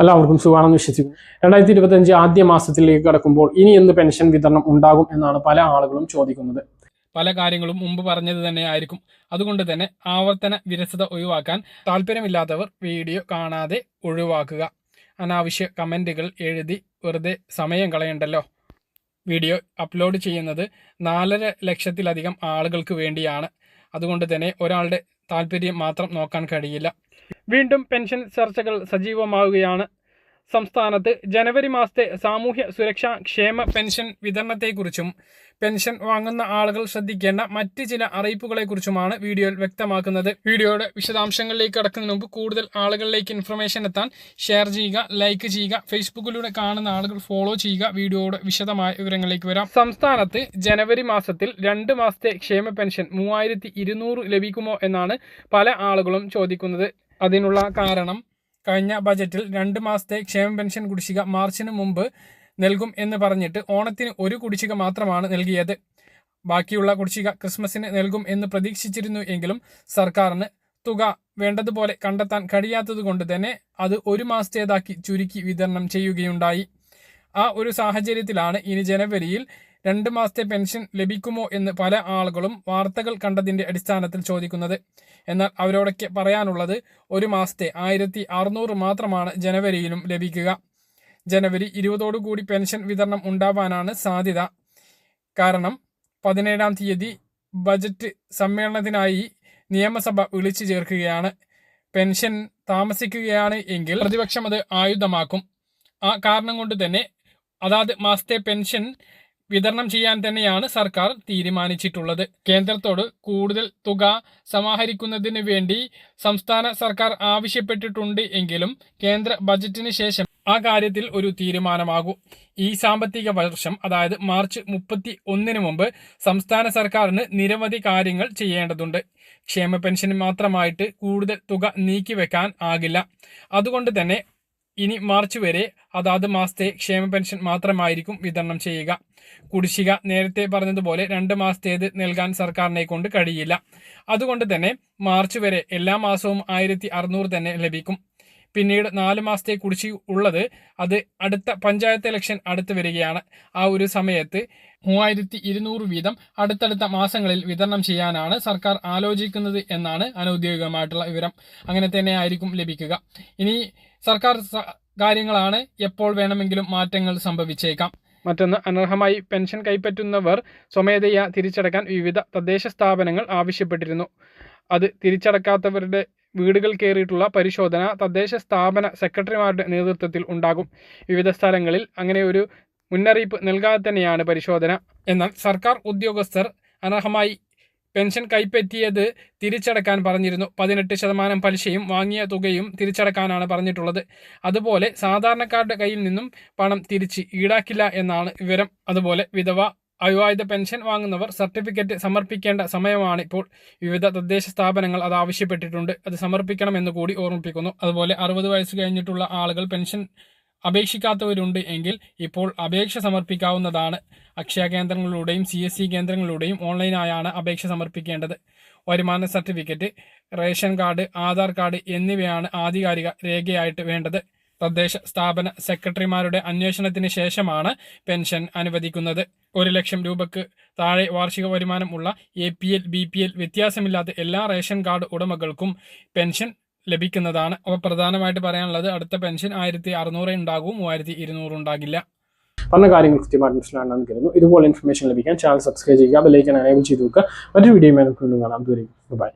എല്ലാവർക്കും സുഖമാണെന്ന് വിശ്വസിക്കുന്നു. രണ്ടായിരത്തി ഇരുപത്തഞ്ച് ആദ്യ മാസത്തിലേക്ക് കടക്കുമ്പോൾ ഇനി എന്ത് പെൻഷൻ വിതരണം ഉണ്ടാകും എന്നാണ് പല ആളുകളും ചോദിക്കുന്നത്. പല കാര്യങ്ങളും മുമ്പ് പറഞ്ഞത് തന്നെ ആയിരിക്കും. അതുകൊണ്ട് തന്നെ ആവർത്തന വിരസത ഒഴിവാക്കാൻ താല്പര്യമില്ലാത്തവർ വീഡിയോ കാണാതെ ഒഴിവാക്കുക. അനാവശ്യ കമന്റുകൾ എഴുതി വെറുതെ സമയം കളയണ്ടല്ലോ. വീഡിയോ അപ്ലോഡ് ചെയ്യുന്നത് നാലര ലക്ഷത്തിലധികം ആളുകൾക്ക് വേണ്ടിയാണ്. അതുകൊണ്ട് തന്നെ ഒരാളുടെ താല്പര്യം മാത്രം നോക്കാൻ കഴിയില്ല. വീണ്ടും പെൻഷൻ ചർച്ചകൾ സജീവമാവുകയാണ്. സംസ്ഥാനത്ത് ജനുവരി മാസത്തെ സാമൂഹ്യ സുരക്ഷാ ക്ഷേമ പെൻഷൻ വിതരണത്തെക്കുറിച്ചും പെൻഷൻ വാങ്ങുന്ന ആളുകൾ ശ്രദ്ധിക്കേണ്ട മറ്റ് ചില അറിയിപ്പുകളെക്കുറിച്ചുമാണ് വീഡിയോയിൽ വ്യക്തമാക്കുന്നത്. വീഡിയോയുടെ വിശദാംശങ്ങളിലേക്ക് കടക്കുന്നതിന് മുമ്പ് കൂടുതൽ ആളുകളിലേക്ക് ഇൻഫർമേഷൻ എത്താൻ ഷെയർ ചെയ്യുക ലൈക്ക് ചെയ്യുക ഫേസ്ബുക്കിലൂടെ കാണുന്ന ആളുകൾ ഫോളോ ചെയ്യുക. വീഡിയോയുടെ വിശദമായ വിവരങ്ങളിലേക്ക് വരാം. സംസ്ഥാനത്ത് ജനുവരി മാസത്തിൽ രണ്ട് മാസത്തെ ക്ഷേമ പെൻഷൻ മൂവായിരത്തി ലഭിക്കുമോ എന്നാണ് പല ആളുകളും ചോദിക്കുന്നത്. അതിനുള്ള കാരണം കഴിഞ്ഞ ബജറ്റിൽ രണ്ട് മാസത്തെ ക്ഷേമ പെൻഷൻ കുടിശ്ശിക മാർച്ചിന് മുമ്പ് നൽകും എന്ന് പറഞ്ഞിട്ട് ഓണത്തിന് ഒരു കുടിശ്ശിക മാത്രമാണ് നൽകിയത്. ബാക്കിയുള്ള കുടിശ്ശിക ക്രിസ്മസിന് നൽകും എന്ന് പ്രതീക്ഷിച്ചിരുന്നു എങ്കിലും സർക്കാരിന് തുക വേണ്ടതുപോലെ കണ്ടെത്താൻ കഴിയാത്തതുകൊണ്ട് തന്നെ അത് ഒരു മാസത്തേതാക്കി ചുരുക്കി വിതരണം ചെയ്യുകയുണ്ടായി. ആ ഒരു സാഹചര്യത്തിലാണ് ഇനി ജനുവരിയിൽ രണ്ട് മാസത്തെ പെൻഷൻ ലഭിക്കുമോ എന്ന് പല ആളുകളും വാർത്തകൾ കണ്ടതിന്റെ അടിസ്ഥാനത്തിൽ ചോദിക്കുന്നത്. എന്നാൽ അവരോടൊക്കെ പറയാനുള്ളത് ഒരു മാസത്തെ ആയിരത്തി മാത്രമാണ് ജനുവരിയിലും ലഭിക്കുക. ജനുവരി ഇരുപതോടുകൂടി പെൻഷൻ വിതരണം ഉണ്ടാവാനാണ് സാധ്യത. കാരണം പതിനേഴാം തീയതി ബജറ്റ് സമ്മേളനത്തിനായി നിയമസഭ വിളിച്ചു ചേർക്കുകയാണ്. പെൻഷൻ താമസിക്കുകയാണ് എങ്കിൽ പ്രതിപക്ഷം അത് ആയുധമാക്കും. ആ കാരണം കൊണ്ട് തന്നെ അതാത് മാസത്തെ പെൻഷൻ വിതരണം ചെയ്യാൻ തന്നെയാണ് സർക്കാർ തീരുമാനിച്ചിട്ടുള്ളത്. കേന്ദ്രത്തോട് കൂടുതൽ തുക സമാഹരിക്കുന്നതിന് വേണ്ടി സംസ്ഥാന സർക്കാർ ആവശ്യപ്പെട്ടിട്ടുണ്ട് എങ്കിലും കേന്ദ്ര ബജറ്റിന് ശേഷം ആ കാര്യത്തിൽ ഒരു തീരുമാനമാകൂ. ഈ സാമ്പത്തിക വർഷം അതായത് മാർച്ച് മുപ്പത്തി ഒന്നിന് മുമ്പ് സംസ്ഥാന സർക്കാരിന് നിരവധി കാര്യങ്ങൾ ചെയ്യേണ്ടതുണ്ട്. ക്ഷേമ പെൻഷന് മാത്രമായിട്ട് കൂടുതൽ തുക നീക്കിവെക്കാൻ ആകില്ല. അതുകൊണ്ട് തന്നെ ഇനി മാർച്ച് വരെ അതാത് മാസത്തെ ക്ഷേമ പെൻഷൻ മാത്രമായിരിക്കും വിതരണം ചെയ്യുക. കുടിശ്ശിക നേരത്തെ പറഞ്ഞതുപോലെ രണ്ട് മാസത്തേത് നൽകാൻ സർക്കാരിനെ കൊണ്ട് കഴിയില്ല. അതുകൊണ്ട് തന്നെ മാർച്ച് വരെ എല്ലാ മാസവും ആയിരത്തി തന്നെ ലഭിക്കും. പിന്നീട് നാല് മാസത്തെ കുടിശ്ശിക ഉള്ളത് അത് അടുത്ത പഞ്ചായത്ത് ഇലക്ഷൻ അടുത്ത് വരികയാണ്. ആ ഒരു സമയത്ത് മൂവായിരത്തി ഇരുന്നൂറ് വീതം അടുത്തടുത്ത മാസങ്ങളിൽ വിതരണം ചെയ്യാനാണ് സർക്കാർ ആലോചിക്കുന്നത് എന്നാണ് അനൌദ്യോഗികമായിട്ടുള്ള വിവരം. അങ്ങനെ തന്നെ ആയിരിക്കും ലഭിക്കുക. ഇനി സർക്കാർ കാര്യങ്ങളാണ് എപ്പോൾ വേണമെങ്കിലും മാറ്റങ്ങൾ സംഭവിച്ചേക്കാം. മറ്റൊന്ന് അനർഹമായി പെൻഷൻ കൈപ്പറ്റുന്നവർ സ്വമേധയാ തിരിച്ചടക്കാൻ വിവിധ തദ്ദേശ സ്ഥാപനങ്ങൾ ആവശ്യപ്പെട്ടിരുന്നു. അത് തിരിച്ചടക്കാത്തവരുടെ വീടുകൾ കയറിയിട്ടുള്ള പരിശോധന തദ്ദേശ സ്ഥാപന സെക്രട്ടറിമാരുടെ നേതൃത്വത്തിൽ ഉണ്ടാകും. വിവിധ സ്ഥലങ്ങളിൽ അങ്ങനെ ഒരു മുന്നറിയിപ്പ് നൽകാതെ തന്നെയാണ് പരിശോധന. എന്നാൽ സർക്കാർ ഉദ്യോഗസ്ഥർ അനർഹമായി പെൻഷൻ കൈപ്പറ്റിയത് തിരിച്ചടക്കാൻ പറഞ്ഞിരുന്നു. പതിനെട്ട് ശതമാനം പലിശയും വാങ്ങിയ തുകയും തിരിച്ചടക്കാനാണ് പറഞ്ഞിട്ടുള്ളത്. അതുപോലെ സാധാരണക്കാരുടെ കയ്യിൽ നിന്നും പണം തിരിച്ച് ഈടാക്കില്ല എന്നാണ് വിവരം. അതുപോലെ വിധവ അവിവാഹിത പെൻഷൻ വാങ്ങുന്നവർ സർട്ടിഫിക്കറ്റ് സമർപ്പിക്കേണ്ട സമയമാണ് ഇപ്പോൾ. വിവിധ തദ്ദേശ സ്ഥാപനങ്ങൾ അത് ആവശ്യപ്പെട്ടിട്ടുണ്ട്. അത് സമർപ്പിക്കണമെന്ന് കൂടി ഓർമ്മിപ്പിക്കുന്നു. അതുപോലെ അറുപത് വയസ്സ് കഴിഞ്ഞിട്ടുള്ള ആളുകൾ പെൻഷൻ അപേക്ഷിക്കാത്തവരുണ്ട് എങ്കിൽ ഇപ്പോൾ അപേക്ഷ സമർപ്പിക്കാവുന്നതാണ്. അക്ഷയ കേന്ദ്രങ്ങളിലൂടെയും സി എസ് സി കേന്ദ്രങ്ങളിലൂടെയും ഓൺലൈനായാണ് അപേക്ഷ സമർപ്പിക്കേണ്ടത്. വരുമാന certificate ration card Aadhaar card എന്നിവയാണ് ആധികാരിക രേഖയായിട്ട് വേണ്ടത്. തദ്ദേശ സ്ഥാപന സെക്രട്ടറിമാരുടെ അന്വേഷണത്തിന് ശേഷമാണ് പെൻഷൻ അനുവദിക്കുന്നത്. ഒരു ലക്ഷം രൂപക്ക് താഴെ വാർഷിക വരുമാനം ഉള്ള A P L B P L വ്യത്യാസമില്ലാത്ത എല്ലാ റേഷൻ കാർഡ് ഉടമകൾക്കും പെൻഷൻ ലഭിക്കുന്നതാണ്. അപ്പോൾ പ്രധാനമായിട്ട് പറയാനുള്ളത് അടുത്ത പെൻഷൻ ആയിരത്തി അറുന്നൂറ് ഉണ്ടാകും മൂവായിരത്തി ഇരുന്നൂറ് ഉണ്ടാകില്ല. പറഞ്ഞ കാര്യങ്ങൾ കൃത്യമായിട്ട് മനസ്സിലാണെന്ന് കരുതുന്നു ഇതുപോലെ ഇൻഫർമേഷൻ ലഭിക്കാൻ ചാനൽ സബ്സ്ക്രൈബ് ചെയ്യുക ബെല്ലൈക്കൻ അനേബിൾ ചെയ്ത് വെക്കുക. മറ്റൊരു വീഡിയോ കാണാം. ബൈ